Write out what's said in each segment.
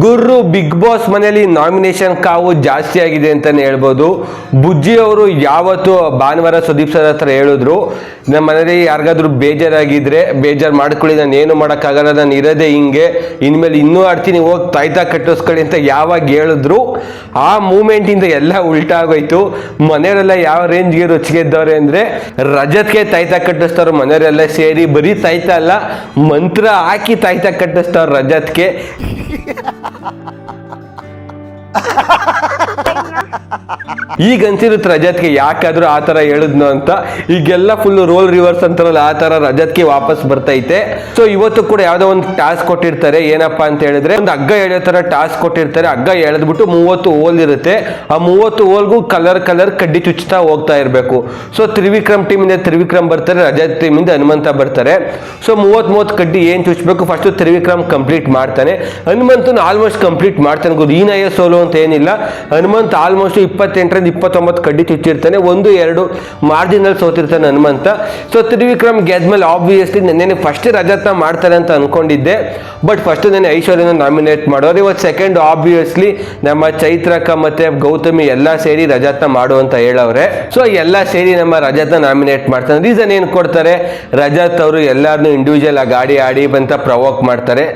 ಗುರು big boss ಮನೆಯಲ್ಲಿ nomination ಕಾವು ಜಾಸ್ತಿ ಆಗಿದೆ ಅಂತಾನೆ ಹೇಳ್ಬೋದು. ಬುಜ್ಜಿ ಅವರು ಯಾವತ್ತು ಭಾನುವಾರ ಸುದೀಪ್ ಸರ್ ಹತ್ರ ಹೇಳಿದ್ರು, ನಮ್ಮ ಮನೇಲಿ ಯಾರಿಗಾದ್ರೂ ಬೇಜಾರಾಗಿದ್ರೆ ಬೇಜಾರು ಮಾಡ್ಕೊಳ್ಳಿ, ನಾನು ಏನು ಮಾಡೋಕ್ಕಾಗಲ್ಲ, ನಾನು ಇರೋದೇ ಹಿಂಗೆ. ಇನ್ಮೇಲೆ ಇನ್ನೂ ಆಡ್ತೀನಿ, ಹೋಗಿ ತಾಯ್ತಾ ಕಟ್ಟಿಸ್ಕೊಳ್ಳಿ ಅಂತ ಯಾವಾಗ ಹೇಳಿದ್ರು. ಆ ಮೂಮೆಂಟಿಂದ ಎಲ್ಲ ಉಲ್ಟಾ ಆಗೋಯ್ತು. ಮನೆಯವರೆಲ್ಲ ಯಾವ ರೇಂಜ್ಗೆ ರುಚಿಗೆದ್ದವ್ರೆ ಅಂದರೆ, ರಜತ್ಗೆ ತಾಯ್ತಾ ಕಟ್ಟಿಸ್ತಾರೋ ಮನೆಯವರೆಲ್ಲ ಸೇರಿ ಬರೀ ತಾಯ್ತಾ ಅಲ್ಲ, ಮಂತ್ರ ಹಾಕಿ ತಾಯ್ತಾ ಕಟ್ಟಿಸ್ತಾವ್ರು ರಜತ್ಗೆ. Thank you. ಈಗ ಅನ್ಸಿರುತ್ತೆ ರಜತ್ಗೆ ಯಾಕಾದ್ರೂ ಆ ಥರ ಹೇಳಿದ್ನು ಅಂತ, ಈಗೆಲ್ಲ ಫುಲ್ ರೋಲ್ ರಿವರ್ಸ್ ಅಂತಾರಲ್ಲ, ಆ ಥರ ರಜತ್ಗೆ ವಾಪಸ್ ಬರ್ತೈತೆ. ಸೊ ಇವತ್ತು ಕೂಡ ಯಾವುದೋ ಒಂದು ಟಾಸ್ಕ್ ಕೊಟ್ಟಿರ್ತಾರೆ, ಏನಪ್ಪಾ ಅಂತ ಹೇಳಿದ್ರೆ, ಒಂದು ಹಗ್ಗ ಹೇಳೋ ತರ ಟಾಸ್ಕ್ ಕೊಟ್ಟಿರ್ತಾರೆ, ಹಗ್ಗ ಎಳೆದ್ಬಿಟ್ಟು ಮೂವತ್ತು ಓಲ್ ಇರುತ್ತೆ. ಆ ಮೂವತ್ತು ಓಲ್ಗೂ ಕಲರ್ ಕಲರ್ ಕಡ್ಡಿ ಚುಚ್ತಾ ಹೋಗ್ತಾ ಇರಬೇಕು. ಸೊ ತ್ರಿವಿಕ್ರಮ್ ಟೀಮಿಂದ ತ್ರಿವಿಕ್ರಮ್ ಬರ್ತಾರೆ, ರಜತ್ ಇಂದ ಹನುಮಂತ ಬರ್ತಾರೆ. ಸೊ ಮೂವತ್ ಮೂವತ್ತು ಕಡ್ಡಿ ಏನು ಚುಚ್ಚಬೇಕು ಫಸ್ಟ್ ತ್ರಿವಿಕ್ರಮ್ ಕಂಪ್ಲೀಟ್ ಮಾಡ್ತಾನೆ. ಹನುಮಂತನ ಆಲ್ಮೋಸ್ಟ್ ಕಂಪ್ಲೀಟ್ ಮಾಡ್ತಾನೆ. ಗೊತ್ತು, ಈ ನಯ ಸೋಲು ಅಂತ ಏನಿಲ್ಲ. ಹನುಮಂತ ಆಲ್ಮೋಸ್ಟ್ ಇಪ್ಪತ್ತೆಂಟರಿಂದ ಇಪ್ಪತ್ತೊಂಬತ್ತು ಕಡ್ಡಿ ಚುಚ್ಚಿರ್ತಾನೆ ಒಂದು, ಎರಡು ಮಾರ್ಜಿನಲ್ಲಿ ಸೋತಿರ್ತಾನೆ ಹನುಮಂತ. ಸೊ ತ್ರಿವಿಕ್ರಮ್ ಗೆದ್ಮೇಲೆ ಆಬ್ವಿಯಸ್ಲಿ ನೆನ್ನೆ ಫಸ್ಟ್ ರಜತ್ನ ಮಾಡ್ತಾರೆ ಅಂತ ಅನ್ಕೊಂಡಿದ್ದೆ. ಬಟ್ ಫಸ್ಟ್ ನೆನೆ ಐಶ್ವರ್ಯನ ನಾಮಿನೇಟ್ ಮಾಡೋರು ಇವತ್ತು ಸೆಕೆಂಡ್ ಆಬ್ವಿಯಸ್ಲಿ ನಮ್ಮ ಚೈತ್ರಕ ಮತ್ತೆ ಗೌತಮಿ ಎಲ್ಲ ಸೇರಿ ರಜತ್ನ ಮಾಡು ಅಂತ ಹೇಳವ್ರೆ. ಸೊ ಎಲ್ಲ ಸೇರಿ ನಮ್ಮ ರಜತ್ನ ನಾಮಿನೇಟ್ ಮಾಡ್ತಾರೆ. ರೀಸನ್ ಏನು ಕೊಡ್ತಾರೆ? ರಜತ್ ಅವರು ಎಲ್ಲರನ್ನೂ ಇಂಡಿವಿಜುವಲ್ ಆಗಿ ಗಾಡಿ ಆಡಿ ಅಂತ ಪ್ರವೋಕ್ ಮಾಡ್ತಾರೆ.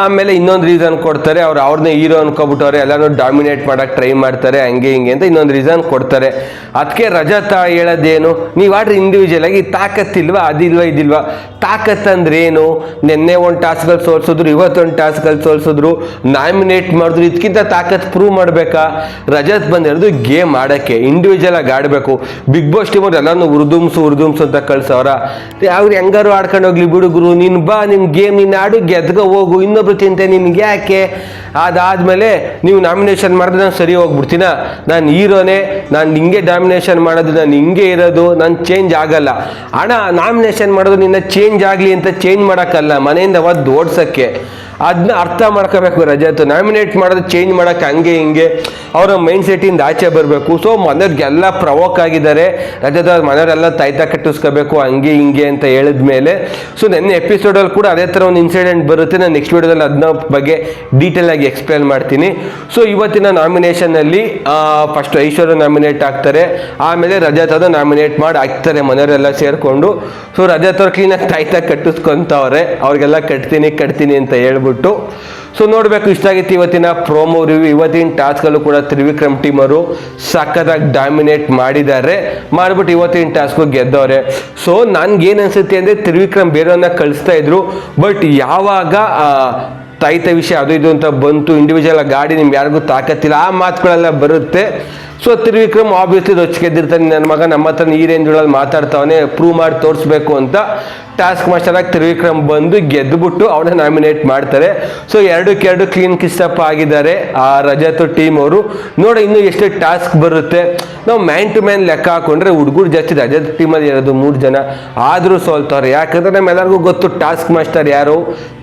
ಆಮೇಲೆ ಇನ್ನೊಂದು ರೀಸನ್ ಕೊಡ್ತಾರೆ, ಅವ್ರು ಅವ್ರನ್ನ ಹೀರೋ ಅನ್ಕೊಬಿಟ್ಟವ್ರೆ ಎಲ್ಲರೂ ಡಾಮಿನೇಟ್ ಮಾಡಕ್ ಟ್ರೈ ಮಾಡ್ತಾರೆ ಹಂಗೆ ಹಿಂಗೆ ಅಂತ ಇನ್ನೊಂದು ರೀಸನ್ ಕೊಡ್ತಾರೆ. ಅದಕ್ಕೆ ರಜತ ಹೇಳೋದೇನು? ನೀವು ಆಡ್ರಿ ಇಂಡಿವಿಜುವಲ್ ಆಗಿ ತಾಕತ್ತಿಲ್ವಾ? ಅದಿಲ್ವಾ, ಇದಿಲ್ವಾ? ತಾಕತ್ ಅಂದ್ರೆ ಏನು? ನಿನ್ನೆ ಒಂದು ಟಾಸ್ಕಲ್ಲಿ ಸೋಲ್ಸಿದ್ರು ಇವತ್ತೊಂದು ಟಾಸ್ಕಲ್ಲಿ ಸೋಲ್ಸಿದ್ರು ನಾಮಿನೇಟ್ ಮಾಡಿದ್ರು ಇದಕ್ಕಿಂತ ತಾಕತ್ ಪ್ರೂವ್ ಮಾಡಬೇಕಾ? ರಜತ್ ಬಂದಿರೋದು ಗೇಮ್ ಆಡೋಕ್ಕೆ ಇಂಡಿವಿಜುವಲ್ ಆಗಿ ಆಡಬೇಕು. ಬಿಗ್ ಬಾಸ್ ಟೀಮ್ ಅವ್ರು ಎಲ್ಲಾನು ಉರ್ದುಮ್ಸು ಉರ್ದುಮ್ಸು ಅಂತ ಕಳ್ಸವ್ರ. ಅವ್ರು ಹೆಂಗಾರು ಆಡ್ಕೊಂಡು ಹೋಗ್ಲಿ ಬಿಡು ಗುರು, ನೀನು ಬಾ ನಿಮ್ಮ ಗೇಮ್ ನೀನು ಆಡು ಗೆದ್ಗ ಹೋಗು, ಇನ್ನೊಬ್ರು ಚಿಂತೆ ನಿನ್ಗೆ ಯಾಕೆ? ಅದಾದ್ಮೇಲೆ ನೀವು ನಾಮಿನೇಷನ್ ಮಾಡಿದ್ರೆ ನಾನು ಸರಿ ಹೋಗ್ಬಿಡ್ತೀನ? ನಾನು ಹೀರೋನೇ, ನಾನು ಹಿಂಗೆ ಡಾಮಿನೇಷನ್ ಮಾಡೋದು, ನಾನು ಹಿಂಗೆ ಇರೋದು, ನಾನು ಚೇಂಜ್ ಆಗಲ್ಲ. ಹಣ ನಾಮಿನೇಷನ್ ಮಾಡೋದು ನಿನ್ನ ಚೇಂಜ್ ಆಗಲಿ ಅಂತ ಚೇಂಜ್ ಮಾಡೋಕ್ಕಲ್ಲ, ಮನೆಯಿಂದ ಒದ್ದು ಓಡ್ಸೋಕ್ಕೆ. ಅದನ್ನ ಅರ್ಥ ಮಾಡ್ಕೋಬೇಕು ರಜತ್ ನಾಮಿನೇಟ್ ಮಾಡೋದು ಚೇಂಜ್ ಮಾಡೋಕೆ ಹಂಗೆ ಹಿಂಗೆ. ಅವರ ಮೈಂಡ್ ಸೆಟ್ಟಿಂದ ಆಚೆ ಬರಬೇಕು. ಸೊ ಮನೆಯವ್ರಿಗೆಲ್ಲ ಪ್ರವೋಕ್ ಆಗಿದ್ದಾರೆ. ರಜತ್ ಅವ್ರ ಮನೆಯವರೆಲ್ಲ ತಾಯ್ತಾ ಕಟ್ಟಿಸ್ಕೋಬೇಕು, ಹಂಗೆ ಹಿಂಗೆ ಅಂತ ಹೇಳಿದ ಮೇಲೆ ಸೊ ನೆನ್ನೆ ಎಪಿಸೋಡಲ್ಲಿ ಕೂಡ ಅದೇ ಥರ ಒಂದು ಇನ್ಸಿಡೆಂಟ್ ಬರುತ್ತೆ. ನಾನು ನೆಕ್ಸ್ಟ್ ವೀಡಿಯೋದಲ್ಲಿ ಅದನ್ನ ಬಗ್ಗೆ ಡೀಟೇಲ್ ಆಗಿ ಎಕ್ಸ್ಪ್ಲೇನ್ ಮಾಡ್ತೀನಿ. ಸೊ ಇವತ್ತಿನ ನಾಮಿನೇಷನಲ್ಲಿ ಫಸ್ಟ್ ಐಶ್ವರ್ಯ ನಾಮಿನೇಟ್ ಆಗ್ತಾರೆ. ಆಮೇಲೆ ರಜತ್ ಅದು ನಾಮಿನೇಟ್ ಮಾಡಿ ಹಾಕ್ತಾರೆ ಮನೆಯವರೆಲ್ಲ ಸೇರಿಕೊಂಡು. ಸೊ ರಜತ್ ಅವ್ರು ಕ್ಲೀನಾಗಿ ತಾಯ್ತಾ ಕಟ್ಟಿಸ್ಕೊಂತವ್ರೆ. ಅವ್ರಿಗೆಲ್ಲ ಕಟ್ತೀನಿ ಕಟ್ತೀನಿ ಅಂತ ಹೇಳ್ಬಿಟ್ಟು. ಸೊ ನೋಡಬೇಕು, ಇಷ್ಟ ಆಗಿತ್ತು ಇವತ್ತಿನ ಪ್ರೋಮೋ ರಿವ್ಯೂ ಇವತ್ತಿನ ಟಾಸ್ಕಲ್ಲೂ ಕೂಡ ತ್ರಿವಿಕ್ರಮ್ ಟೀಮ್ ಅವರು ಸಖತ್ತಾಗಿ ಡಾಮಿನೇಟ್ ಮಾಡಿದ್ದಾರೆ. ಮಾಡಿಬಿಟ್ಟು ಇವತ್ತಿನ ಟಾಸ್ಕು ಗೆದ್ದವ್ರೆ. ಸೊ ನನ್ಗೇನು ಅನ್ಸುತ್ತೆ ಅಂದರೆ ತ್ರಿವಿಕ್ರಮ್ ಬೇರೆಯವ್ರನ್ನ ಕಳಿಸ್ತಾ ಇದ್ರು. ಬಟ್ ಯಾವಾಗ ತೈತ ವಿಷಯ ಅದು ಇದು ಅಂತ ಬಂತು ಇಂಡಿವಿಜುವಲ್ ಗಾಡಿ ನಿಮ್ಗೆ ಯಾರಿಗೂ ತಾಕತ್ತಿಲ್ಲ, ಆ ಮಾತುಗಳೆಲ್ಲ ಬರುತ್ತೆ. ಸೊ ತ್ರಿವಿಕ್ರಮ್ ಆಬ್ವಿಯಸ್ಲಿ ರೊಚ್ಚಿಗೆದ್ದಿರ್ತಾನೆ ನನ್ನ ಮಗ ನಮ್ಮ ಹತ್ರ ಈ ರೇಂಜ್ ಒಳಗೆ ಮಾತಾಡ್ತಾವನೆ ಪ್ರೂವ್ ಮಾಡಿ ತೋರಿಸ್ಬೇಕು ಅಂತ ಟಾಸ್ಕ್ ಮಾಸ್ಟರ್ ಆಗಿ ತ್ರಿವಿಕ್ರಮ್ ಬಂದು ಗೆದ್ದುಬಿಟ್ಟು ಅವನ್ನ ನಾಮಿನೇಟ್ ಮಾಡ್ತಾರೆ. ಸೊ ಎರಡಕ್ಕೆ ಎರಡು ಕ್ಲೀನ್ ಕಿಸ್ಟಪ್ ಆಗಿದ್ದಾರೆ ಆ ರಜತ್ ಟೀಮ್ ಅವರು. ನೋಡಿ, ಇನ್ನು ಎಷ್ಟು ಟಾಸ್ಕ್ ಬರುತ್ತೆ. ನಾವು ಮ್ಯಾನ್ ಟು ಮ್ಯಾನ್ ಲೆಕ್ಕ ಹಾಕೊಂಡ್ರೆ ಹುಡುಗರು ಜಾಸ್ತಿ ರಜತ್ ಟೀಮಲ್ಲಿ ಇರೋದು ಮೂರು ಜನ. ಆದರೂ ಸೋಲ್ತವ್ರೆ ಯಾಕಂದ್ರೆ ನಮ್ಮೆಲ್ಲರಿಗೂ ಗೊತ್ತು ಟಾಸ್ಕ್ ಮಾಸ್ಟರ್ ಯಾರು?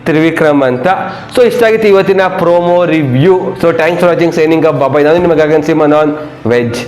ತ್ರಿವಿಕ್ರಮ್ ಅಂತ. ಸೊ ಇಷ್ಟ ಆಗಿತ್ತು ಇವತ್ತಿನ promo review so thanks for watching signing up ಬಾಬಾ ನಾನು ನಿಮಗೆ ಸಿಮನ್ ಆನ್ ವೆಜ್.